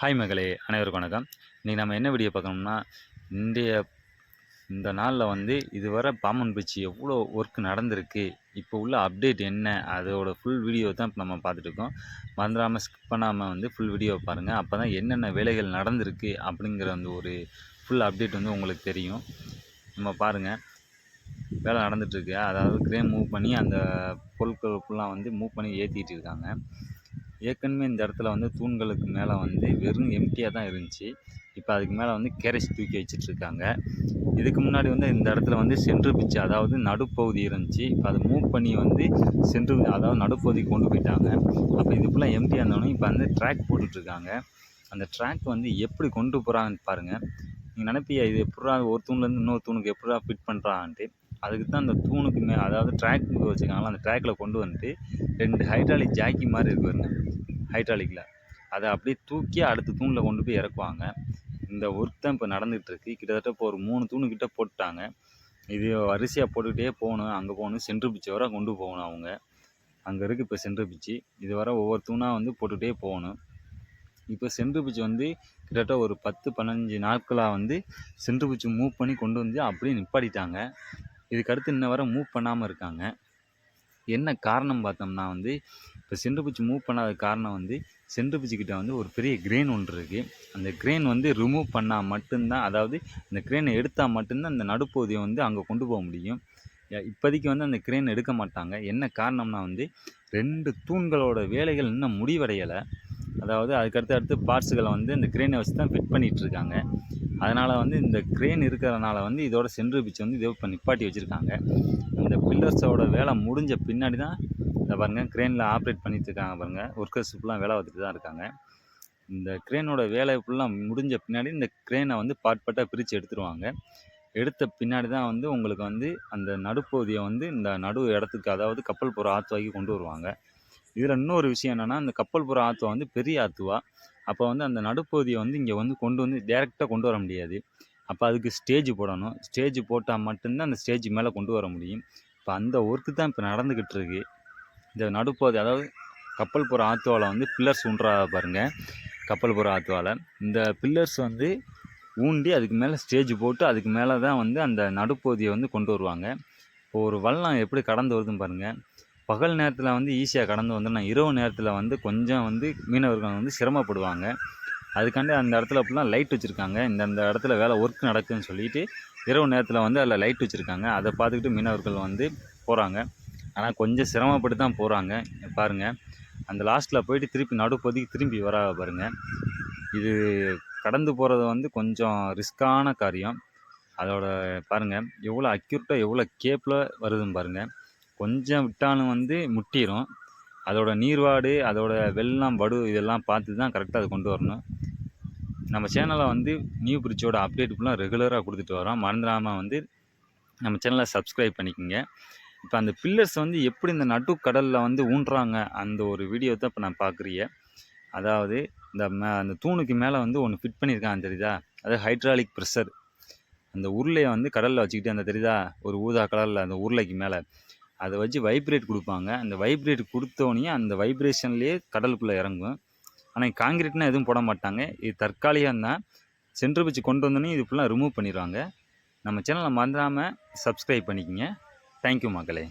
Hi மகளே அனைவருக்கும் வணக்கம். இன்றைக்கி நம்ம என்ன வீடியோ பார்க்கணும்னா இந்திய இந்த நாளில் வந்து இதுவரை பாம்பன் பீச் எவ்வளோ ஒர்க் நடந்திருக்கு இப்போ உள்ள அப்டேட் என்ன அதோட ஃபுல் வீடியோ தான் இப்போ நம்ம பார்த்துட்ருக்கோம் மறந்துடாமல் ஸ்கிப் பண்ணாமல் வந்து ஃபுல் வீடியோ பாருங்கள் அப்போ தான் என்னென்ன வேலைகள் நடந்திருக்கு அப்படிங்கிற அந்த ஒரு ஃபுல் அப்டேட் வந்து உங்களுக்கு தெரியும். நம்ம பாருங்கள் வேலை நடந்துகிட்ருக்கு அதாவது கிரேன் மூவ் பண்ணி அந்த பொருட்கள் ஃபுல்லாக வந்து மூவ் பண்ணி ஏற்றிக்கிட்டு இருக்காங்க. ஏற்கனவே இந்த இடத்துல வந்து தூண்களுக்கு மேலே வந்து வெறும் எம்டியாக தான் இருந்துச்சு. இப்போ அதுக்கு மேலே வந்து கேரேஜ் தூக்கி வச்சிட்ருக்காங்க. இதுக்கு முன்னாடி வந்து இந்த இடத்துல வந்து சென்ட்ரு பிச்சு அதாவது நடுப்பகுதி இருந்துச்சு. இப்போ அதை மூவ் பண்ணி வந்து சென்ட்ரு அதாவது நடுப்பகுதிக்கு கொண்டு போயிட்டாங்க. அப்போ இது ஃபுல்லாக எம்டியாக இருந்தாலும் இப்போ வந்து ட்ராக் போட்டுட்ருக்காங்க. அந்த ட்ராக் வந்து எப்படி கொண்டு போகிறாங்கன்னு பாருங்கள் நீங்கள் நினைப்பியா இது எப்படா ஒரு தூண்லேருந்து இன்னொரு தூணுக்கு எப்படா ஃபிட் பண்ணுறான்ட்டு அதுக்கு தான் அந்த தூணுக்கு மே அதாவது ட்ராக் வச்சுருக்காங்களா அந்த ட்ராக்கில் கொண்டு வந்துட்டு ரெண்டு ஹைட்ராலிக் ஜாக்கி மாதிரி இருக்கு பாருங்க. ஹைட்ராலிக்கில் அதை அப்படியே தூக்கி அடுத்த தூணில் கொண்டு போய் இறக்குவாங்க. இந்த ஒர்க் தான் இப்போ நடந்துகிட்ருக்கு கிட்டத்தட்ட இப்போ ஒரு மூணு தூணுக்கிட்ட போட்டாங்க. இது வரிசையாக போட்டுக்கிட்டே போகணும் அங்கே போகணும் சென்ட்ரு பிச்சு வர கொண்டு போகணும் அவங்க. அங்கே இருக்குது இப்போ சென்ட்ரு பிச்சு இது வர ஒவ்வொரு தூணாக வந்து போட்டுகிட்டே போகணும். இப்போ சென்ட்ரு பிச்சு வந்து கிட்டத்தட்ட ஒரு பத்து பதினஞ்சு நாட்களாக வந்து சென்ட்ரு பிச்சு மூவ் பண்ணி கொண்டு வந்து அப்படியே நிப்பாட்டிட்டாங்க. இதுக்கு அடுத்து இன்ன வரை மூவ் பண்ணாமல் இருக்காங்க. என்ன காரணம் பார்த்தோம்னா வந்து இப்போ சென்ட்ரு பிச்சு மூவ் பண்ணாத காரணம் வந்து சென்ட்ரு பிச்சுக்கிட்ட வந்து ஒரு பெரிய கிரெயின் ஒன்று இருக்குது அந்த கிரெயின் வந்து ரிமூவ் பண்ணால் மட்டும்தான் அதாவது அந்த கிரெயினை எடுத்தால் மட்டும்தான் அந்த நடுப்பகுதியை வந்து அங்கே கொண்டு போக முடியும். இப்போதைக்கு வந்து அந்த கிரெயின் எடுக்க மாட்டாங்க. என்ன காரணம்னா வந்து ரெண்டு தூண்களோட வேலைகள் இன்னும் முடிவடையலை. அதாவது அதுக்கடுத்து அடுத்து பார்ட்ஸுகளை வந்து இந்த கிரெயினை வச்சு தான் ஃபிட் பண்ணிகிட்டு இருக்காங்க. அதனால் வந்து இந்த க்ரேன் இருக்கிறதுனால வந்து இதோட சென்ட்ரு பிச்சு வந்து இதை இப்போ நிப்பாட்டி வச்சுருக்காங்க. இந்த பில்லர்ஸோட வேலை முடிஞ்ச பின்னாடி தான் இந்த பாருங்கள் க்ரேனில் ஆப்ரேட் பண்ணிட்டு இருக்காங்க பாருங்கள் ஒர்க்கர்ஸ் ஃபுல்லாக வேலை வந்துட்டு தான் இருக்காங்க. இந்த க்ரேனோட வேலை ஃபுல்லாக முடிஞ்ச பின்னாடி இந்த க்ரேனை வந்து பார்ட் பார்ட்டாக பிரித்து எடுத்துருவாங்க. எடுத்த பின்னாடி தான் வந்து உங்களுக்கு வந்து அந்த நடுப்பகுதியை வந்து இந்த நடு இடத்துக்கு அதாவது கப்பல் புற ஆற்றுவாக்கி கொண்டு வருவாங்க. இதில் இன்னொரு விஷயம் என்னென்னா இந்த கப்பல் புற ஆற்றுவா வந்து பெரிய ஆற்றுவா அப்போ வந்து அந்த நடுப்பகுதியை வந்து இங்கே வந்து கொண்டு வந்து டேரெக்டாக கொண்டு வர முடியாது. அப்போ அதுக்கு ஸ்டேஜ் போடணும். ஸ்டேஜ் போட்டால் மட்டும்தான் அந்த ஸ்டேஜ் மேலே கொண்டு வர முடியும். இப்போ அந்த ஒர்க்கு தான் இப்போ நடந்துக்கிட்டு இருக்கு. இந்த நடுப்பகுதி அதாவது கப்பல் போகிற ஆத்துவாலை வந்து பில்லர்ஸ் ஊன்றா பாருங்கள் கப்பல் போகிற ஆத்துவாலை. இந்த பில்லர்ஸ் வந்து ஊண்டி அதுக்கு மேலே ஸ்டேஜ் போட்டு அதுக்கு மேலே தான் வந்து அந்த நடுப்பகுதியை வந்து கொண்டு வருவாங்க. இப்போ ஒரு வல்லம் எப்படி கடந்து வருதுன்னு பாருங்கள் பகல் நேரத்தில் வந்து ஈஸியாக கடந்து வந்துடணும் இரவு நேரத்தில் வந்து கொஞ்சம் வந்து மீனவர்கள் வந்து சிரமப்படுவாங்க. அதுக்காண்டி அந்த இடத்துல அப்படிலாம் லைட் வச்சுருக்காங்க. இந்த அந்த இடத்துல வேலை ஒர்க் நடக்குதுன்னு சொல்லிட்டு இரவு நேரத்தில் வந்து அதில் லைட் வச்சுருக்காங்க. அதை பார்த்துக்கிட்டு மீனவர்கள் வந்து போகிறாங்க ஆனால் கொஞ்சம் சிரமப்பட்டு தான் போகிறாங்க பாருங்கள் அந்த லாஸ்ட்டில் போயிட்டு திருப்பி நடுப்பகுதிக்கு திரும்பி வர பாருங்கள் இது கடந்து போகிறது வந்து கொஞ்சம் ரிஸ்க்கான காரியம். அதோட பாருங்கள் எவ்வளோ அக்யூர்ட்டாக எவ்வளோ கேப்பில் வருதுன்னு பாருங்கள் கொஞ்சம் விட்டாலும் வந்து முட்டிடும் அதோட நீர்வாடு அதோட வெள்ளம் வடு இதெல்லாம் பார்த்து தான் கரெக்டாக அதை கொண்டு வரணும். நம்ம சேனலை வந்து நியூ பிரிட்ஜோட அப்டேட் ஃபுல்லாக ரெகுலராக கொடுத்துட்டு வரோம். மறந்துடாமல் வந்து நம்ம சேனலை சப்ஸ்கிரைப் பண்ணிக்கோங்க. இப்போ அந்த பில்லர்ஸ் வந்து எப்படி இந்த நட்டு கடலில் வந்து ஊன்றாங்க அந்த ஒரு வீடியோ தான் இப்போ நான் பார்க்குறீங்க. அதாவது இந்த மே அந்த தூணுக்கு மேலே வந்து ஒன்று ஃபிட் பண்ணியிருக்காங்க தெரியுதா? அது ஹைட்ராலிக் ப்ரெஷர் அந்த உருளையை வந்து கடலில் வச்சுக்கிட்டு அந்த தெரியுதா? ஒரு ஊதா கலரில் அந்த உருளைக்கு மேலே. அதை வச்சு வைப்ரேட் கொடுப்பாங்க. அந்த வைப்ரேட் கொடுத்தோடனே அந்த வைப்ரேஷன்லேயே கடலுக்குள்ளே இறங்கும். ஆனால் காங்கிரீட்னா எதுவும் போட மாட்டாங்க. இது தற்காலிகம் தான். சென்ட்ரு வச்சு கொண்டு வந்தோடனே இது ஃபுல்லாக ரிமூவ் பண்ணிடுவாங்க நம்ம சேனலை மறந்துடாமல் சப்ஸ்கிரைப் பண்ணிக்கோங்க. தேங்க்யூ மக்களே.